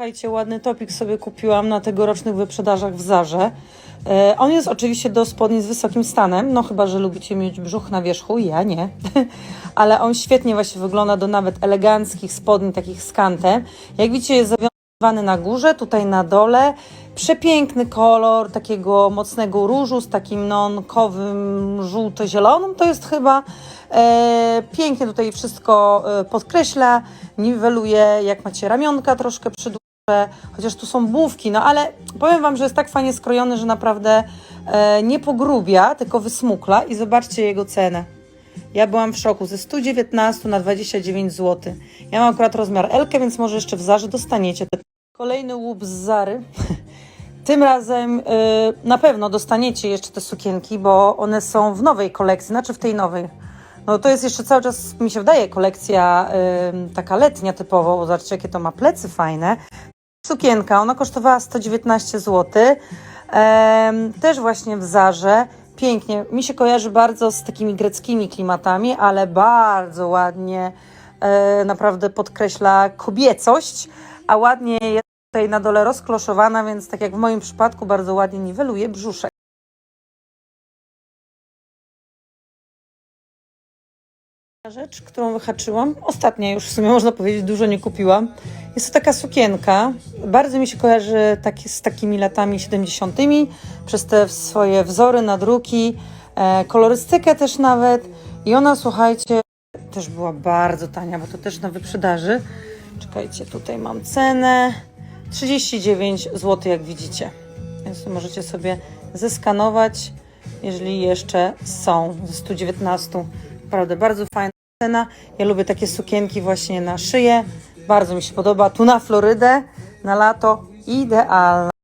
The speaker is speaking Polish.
Słuchajcie, ładny topik sobie kupiłam na tegorocznych wyprzedażach w Zarze. E, on jest oczywiście do spodni z wysokim stanem, no chyba, że lubicie mieć brzuch na wierzchu, ja nie. Ale on świetnie właśnie wygląda do nawet eleganckich spodni, takich z kantem. Jak widzicie, jest zawiązany na górze, tutaj na dole. Przepiękny kolor takiego mocnego różu z takim nonkowym żółto-zielonym. To jest chyba e, pięknie tutaj wszystko e, podkreśla, niweluje, jak macie ramionka troszkę chociaż tu są błówki, no ale powiem Wam, że jest tak fajnie skrojony, że naprawdę e, nie pogrubia, tylko wysmukla i zobaczcie jego cenę. Ja byłam w szoku, ze 119 na 29 zł. Ja mam akurat rozmiar L, więc może jeszcze w Zarze dostaniecie. Kolejny łup z Zary. Tym razem y, na pewno dostaniecie jeszcze te sukienki, bo one są w nowej kolekcji, znaczy w tej nowej. No to jest jeszcze cały czas, mi się wydaje, kolekcja y, taka letnia typowo, bo zobaczcie jakie to ma plecy fajne. Sukienka, ona kosztowała 119 zł. Em, też właśnie w Zarze. Pięknie. Mi się kojarzy bardzo z takimi greckimi klimatami, ale bardzo ładnie e, naprawdę podkreśla kobiecość, a ładnie jest tutaj na dole rozkloszowana, więc tak jak w moim przypadku bardzo ładnie niweluje brzuszek. Rzecz, którą wyhaczyłam, ostatnia już w sumie można powiedzieć, dużo nie kupiłam. Jest to taka sukienka. Bardzo mi się kojarzy taki, z takimi latami 70. przez te swoje wzory, nadruki, e, kolorystykę też nawet. I ona, słuchajcie, też była bardzo tania, bo to też na wyprzedaży. Czekajcie, tutaj mam cenę. 39 zł, jak widzicie. Więc możecie sobie zeskanować, jeżeli jeszcze są ze 119. Naprawdę bardzo fajna cena. Ja lubię takie sukienki właśnie na szyję. Bardzo mi się podoba. Tu na Florydę, na lato idealna.